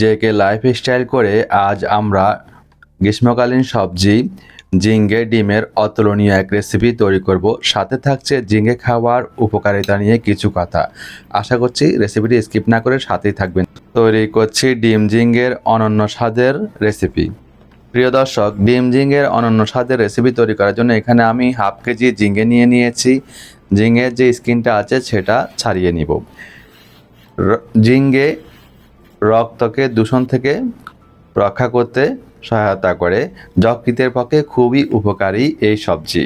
JK lifestyle করে আজ আমরা গ্রীষ্মকালীন সবজি, ঝিঙ্গে ডিমের অতুলনীয় এক রেসিপি তৈরি করব। সাথে থাকছে ঝিঙ্গে খাওয়ার উপকারিতা নিয়ে কিছু কথা। আশা করছি রেসিপিটি স্কিপ না করে সাথেই থাকবেন। তৈরি করছি ডিম ঝিঙ্গের অনন্য স্বাদের রেসিপি প্রিয় দর্শক, ডিম ঝিঙ্গের অনন্য স্বাদের রেসিপি তৈরি করার জন্য এখানে আমি হাফ কেজি ঝিঙ্গে নিয়ে নিয়েছি। ঝিঙ্গের যে স্কিনটা আছে সেটা ছাড়িয়ে নিব। ঝিঙ্গে রক্তকে দূষণ থেকে রক্ষা করতে সহায়তা করে। যকৃতের পক্ষে খুবই উপকারী এই সবজি।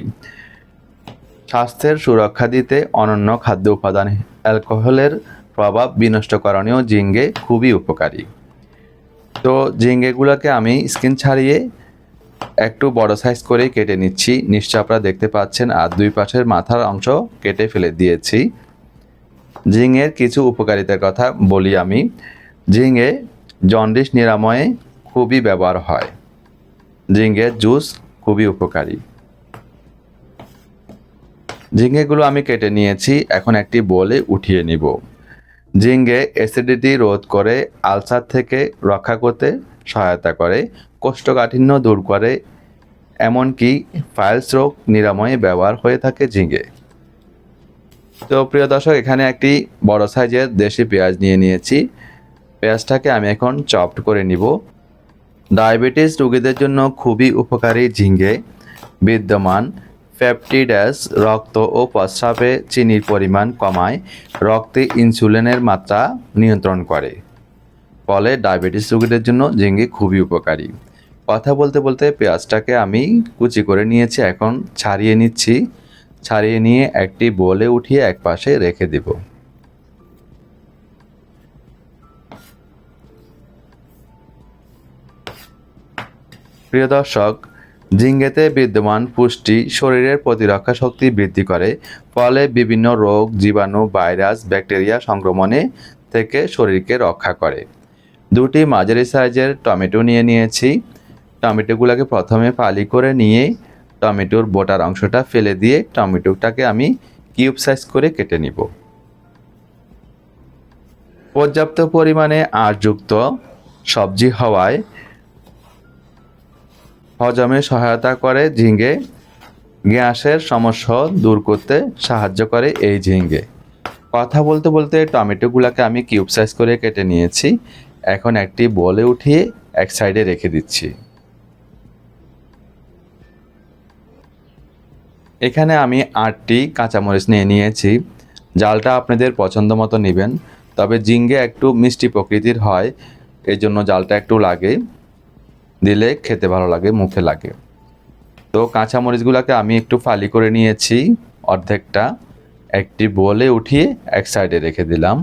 স্বাস্থ্যের সুরক্ষা দিতে অনন্য খাদ্য উপাদান, অ্যালকোহলের প্রভাব বিনষ্টকরণীয় ঝিঙ্গে খুবই উপকারী। তো ঝিঙ্গেগুলোকে আমি স্কিন ছাড়িয়ে একটু বড় সাইজ করে কেটে নিচ্ছি। নিশ্চয় আপনারা দেখতে পাচ্ছেন, আর দুই পাশের মাথার অংশ কেটে ফেলে দিয়েছি। ঝিঙের কিছু উপকারিতার কথা বলি আমি। ঝিঙে জন্ডিস নিরাময়ে খুবই ব্যবহার হয়। ঝিঙের জুস খুবই উপকারী। ঝিঙেগুলো আমি কেটে নিয়েছি, এখন একটি বলে উঠিয়ে নিব। ঝিঙ্গে অ্যাসিডিটি রোধ করে, আলসার থেকে রক্ষা করতে সহায়তা করে, কোষ্ঠকাঠিন্য দূর করে, এমনকি ফাইলস রোগ নিরাময়ে ব্যবহার হয়ে থাকে ঝিঙ্গে তো প্রিয় দর্শক, এখানে একটি বড় সাইজের দেশি পেঁয়াজ নিয়ে নিয়েছি। পেঁয়াজটাকে আমি এখন চপড করে নিব। ডায়াবেটিস রোগীদের জন্য খুবই উপকারী ঝিঙ্গে, বিদ্যমান, ফ্যাপটিডাস, রক্ত ও প্রস্রাবে চিনির পরিমাণ কমায়, রক্তে ইনসুলিনের মাত্রা নিয়ন্ত্রণ করে। ফলে ডায়াবেটিস রোগীদের জন্য ঝিঙ্গে খুবই উপকারী। কথা বলতে বলতে পেঁয়াজটাকে আমি কুচি করে নিয়েছি, এখন ছাড়িয়ে নিচ্ছি। ছাড়িয়ে নিয়ে একটি বলে উঠিয়ে এক পাশে রেখে দেব। প্রিয় দর্শক ঝিঙ্গেতে বিদ্যমান পুষ্টি শরীরের প্রতিরক্ষা শক্তি বৃদ্ধি করে, ফলে বিভিন্ন রোগ, জীবাণু, ভাইরাস, ব্যাকটেরিয়া সংক্রমণে থেকে শরীরকে রক্ষা করে। দুটি মাঝারি সাইজের টমেটো নিয়ে নিয়েছি। টমেটোগুলোকে প্রথমে ফালি করে নিয়ে টমেটোর বোটার অংশটা ফেলে দিয়ে টমেটোটাকে আমি কিউব সাইজ করে কেটে নিব। পর্যাপ্ত পরিমাণে আঁশযুক্ত সবজি হওয়ায় হজমে সহায়তা করে ঝিঙ্গে। গ্যাসের সমস্যা দূর করতে সাহায্য করে এই ঝিঙ্গে। কথা বলতে বলতে টমেটোগুলোকে আমি কিউব সাইজ করে কেটে নিয়েছি। এখন একটি বলে উঠিয়ে এক সাইডে রেখে দিচ্ছি। এখানে আমি আটটি কাঁচামরিচ নিয়ে নিয়েছি। জালটা আপনাদের পছন্দ মতো নেবেন। তবে জিঙ্গে একটু মিষ্টি প্রকৃতির হয় এই জন্য জালটা একটু লাগে। দিলে খেতে ভালো লাগে, মুখে লাগে। তো কাঁচামরিচগুলোকে আমি একটু ফালি করে নিয়েছি, অর্ধেকটা। একটি বলে উঠিয়ে এক সাইডে রেখে দিলাম।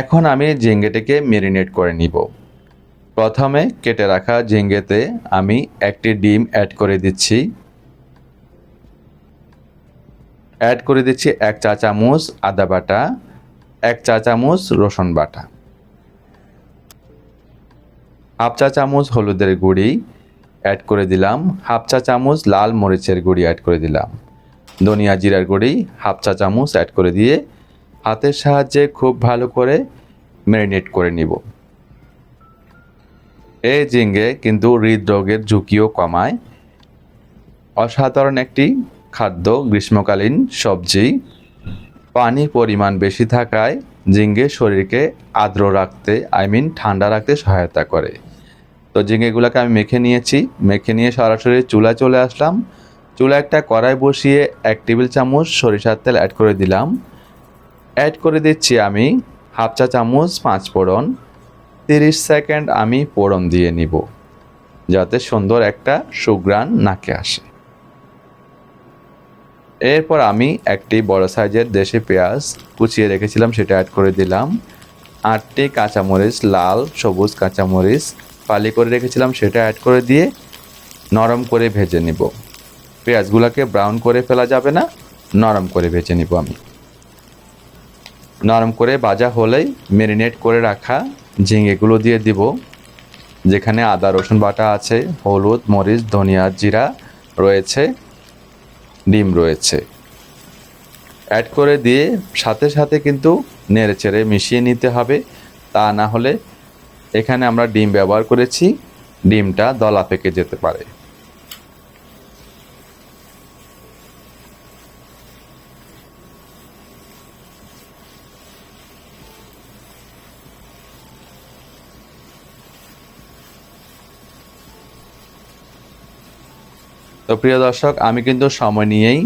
এখন আমি ঝিঙ্গেটিকে মেরিনেট করে নিব। প্রথমে কেটে রাখা ঝিঙ্গেতে আমি একটি ডিম অ্যাড করে দিচ্ছি। অ্যাড করে দিচ্ছি এক চা চামচ আদা বাটা, এক চা চামচ রসুন বাটা। হাফ চা চামচ হলুদের গুঁড়ি অ্যাড করে দিলাম। হাফ চা চামচ লাল মরিচের গুঁড়ি অ্যাড করে দিলাম। ধনিয়া জিরার গুঁড়ি হাফ চা চামচ অ্যাড করে দিয়ে হাতের সাহায্যে খুব ভালো করে ম্যারিনেট করে নিব। এই জিঙ্গে কিন্তু হৃদরোগের ঝুঁকিও কমায়। অসাধারণ একটি খাদ্য গ্রীষ্মকালীন সবজি। পানির পরিমাণ বেশি থাকায় ঝিঙ্গে শরীরকে আর্দ্র রাখতে আই মিন ঠান্ডা রাখতে সহায়তা করে। তো ঝিঙেগুলোকে আমি মেখে নিয়েছি। মেখে নিয়ে সরাসরি চুলা চলে আসলাম। চুলা একটা কড়াই বসিয়ে এক টেবিল চামচ সরিষার তেল অ্যাড করে দিলাম। অ্যাড করে দিচ্ছি আমি হাফ চা চামচ পাঁচ ফোড়ন। তিরিশ সেকেন্ড আমি ফোড়ন দিয়ে নিব, যাতে সুন্দর একটা সুগ্রান নাকে আসে। এরপর আমি একটি বড় সাইজের দেশি পেঁয়াজ কুচিয়ে রেখেছিলাম, সেটা অ্যাড করে দিলাম। আটটি কাঁচামরিচ, লাল, সবুজ কাঁচামরিচ ফালি করে রেখেছিলাম, সেটা অ্যাড করে দিয়ে নরম করে ভেজে নিব। পেঁয়াজগুলোকে ব্রাউন করে ফেলা যাবে না, নরম করে ভেজে নিব আমি। নরম করে ভাজা হলেই মেরিনেট করে রাখা ঝিঙেগুলো দিয়ে দিব, যেখানে আদা, রসুন বাটা আছে, হলুদ, মরিচ, ধনিয়া জিরা রয়েছে, ডিম রয়েছে। অ্যাড করে দিয়ে সাথে সাথে কিন্তু নেড়ে চেড়ে মিশিয়ে নিতে হবে, তা না হলে এখানে আমরা ডিম ব্যবহার করেছি। ডিমটা দলা পেকে যেতে পারে। তো প্রিয় দর্শক, আমি কিন্তু সময় নিয়েই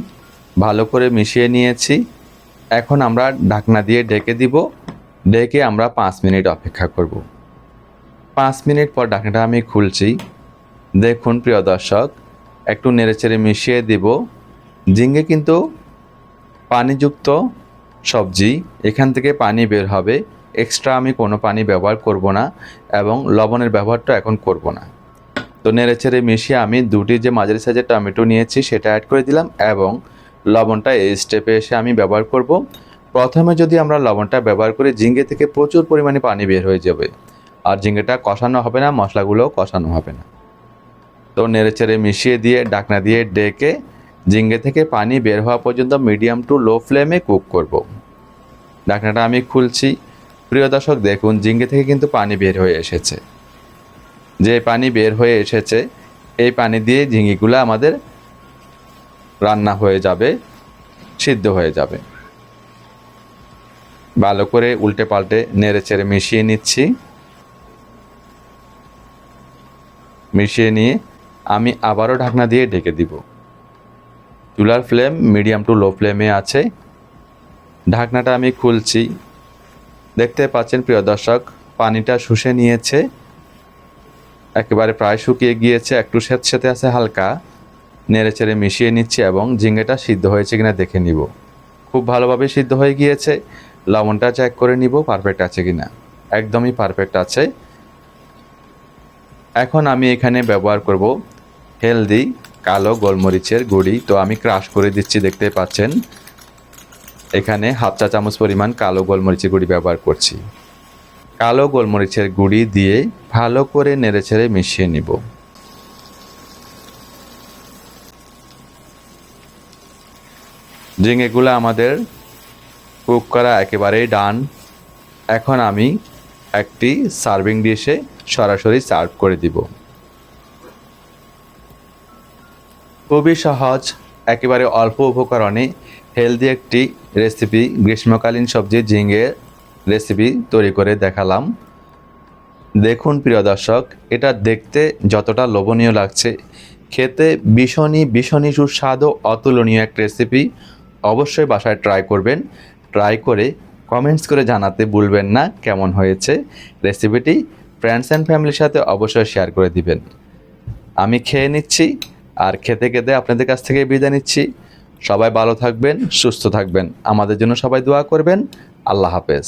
ভালো করে মিশিয়ে নিয়েছি। এখন আমরা ঢাকনা দিয়ে ডেকে দিব। ডেকে আমরা পাঁচ মিনিট অপেক্ষা করব। পাঁচ মিনিট পর ঢাকনাটা আমি খুলছি। দেখুন, প্রিয় দর্শক, একটু নেড়েচেড়ে মিশিয়ে দিব। ঝিঙ্গে কিন্তু পানিযুক্ত সবজি, এখান থেকে পানি বের হবে। এক্সট্রা আমি কোনো পানি ব্যবহার করব না এবং লবণের ব্যবহারটা এখন করব না। তো নেড়ে ছেড়ে মিশিয়ে আমি দুটি যে মাঝারি সাইজের টমেটো নিয়েছি, সেটা অ্যাড করে দিলাম এবং লবণটা এই স্টেপে এসে আমি ব্যবহার করব। প্রথমে যদি আমরা লবণটা ব্যবহার করি ঝিঙ্গে থেকে প্রচুর পরিমাণে পানি বের হয়ে যাবে। আর ঝিঙেটা কষানো হবে না, মশলাগুলোও কষানো হবে না। তো নেড়ে চেড়ে মিশিয়ে দিয়ে, ডাকনা দিয়ে ডেকে ঝিঙ্গে থেকে পানি বের হওয়া পর্যন্ত মিডিয়াম টু লো ফ্লেমে কুক করব। ডাকনাটা আমি খুলছি। প্রিয় দর্শক, দেখুন, ঝিঙ্গে থেকে কিন্তু পানি বের হয়ে এসেছে। যে পানি বের হয়ে এসেছে, এই পানি দিয়ে ঝিঙ্গিগুলো আমাদের রান্না হয়ে যাবে, সিদ্ধ হয়ে যাবে। ভালো করে উল্টে পাল্টে নেড়ে চেড়ে মিশিয়ে নিচ্ছি। মিশিয়ে নিয়ে আমি আবারও ঢাকনা দিয়ে ঢেকে দিব। চুলার ফ্লেম মিডিয়াম টু লো ফ্লেমে আছে। ঢাকনাটা আমি খুলছি। দেখতে পাচ্ছেন, প্রিয় দর্শক, পানিটা শুষে নিয়েছে। একেবারে প্রায় শুকিয়ে গিয়েছে, একটু স্যাঁতস্যাঁতে আছে হালকা। নেড়ে চেড়ে মিশিয়ে নিচ্ছি এবং ঝিঙ্গেটা সিদ্ধ হয়েছে কিনা দেখে নিব। খুব ভালোভাবে সিদ্ধ হয়ে গিয়েছে। লবণটা চেক করে নিব পারফেক্ট আছে কিনা। একদমই পারফেক্ট আছে। এখন আমি এখানে ব্যবহার করব হেলদি কালো গোলমরিচের গুঁড়ি। তো আমি ক্রাশ করে দিচ্ছি দেখতে পাচ্ছেন। এখানে হাফ চা চামচ পরিমাণ কালো গোলমরিচের গুঁড়ি ব্যবহার করছি। কালো গোলমরিচের গুঁড়ি দিয়ে ভালো করে নেড়েচেড়ে মিশিয়ে নিব। ঝিঙেগুলো আমাদের কুক করা একেবারেই ডান। এখন আমি একটি সার্ভিং ডিশে সরাসরি সার্ভ করে দিব। খুবই সহজ, একেবারে অল্প উপকরণে হেলদি একটি রেসিপি, গ্রীষ্মকালীন সবজি ঝিঙের রেসিপি তৈরি করে দেখালাম। দেখুন প্রিয় দর্শক, এটা দেখতে যতটা লোভনীয় লাগছে। খেতে ভীষণই ভীষণই সুস্বাদু, অতুলনীয় এক রেসিপি। অবশ্যই বাসায় ট্রাই করবেন। ট্রাই করে কমেন্টস করে জানাতে ভুলবেন না, কেমন হয়েছে রেসিপিটি ফ্রেন্ডস অ্যান্ড ফ্যামিলির সাথে অবশ্যই শেয়ার করে দিবেন। আমি খেয়ে নিচ্ছি, আর খেতে খেতে আপনাদের কাছ থেকে বিদায় নিচ্ছি। সবাই ভালো থাকবেন, সুস্থ থাকবেন। আমাদের জন্য সবাই দোয়া করবেন। আল্লাহ হাফেজ।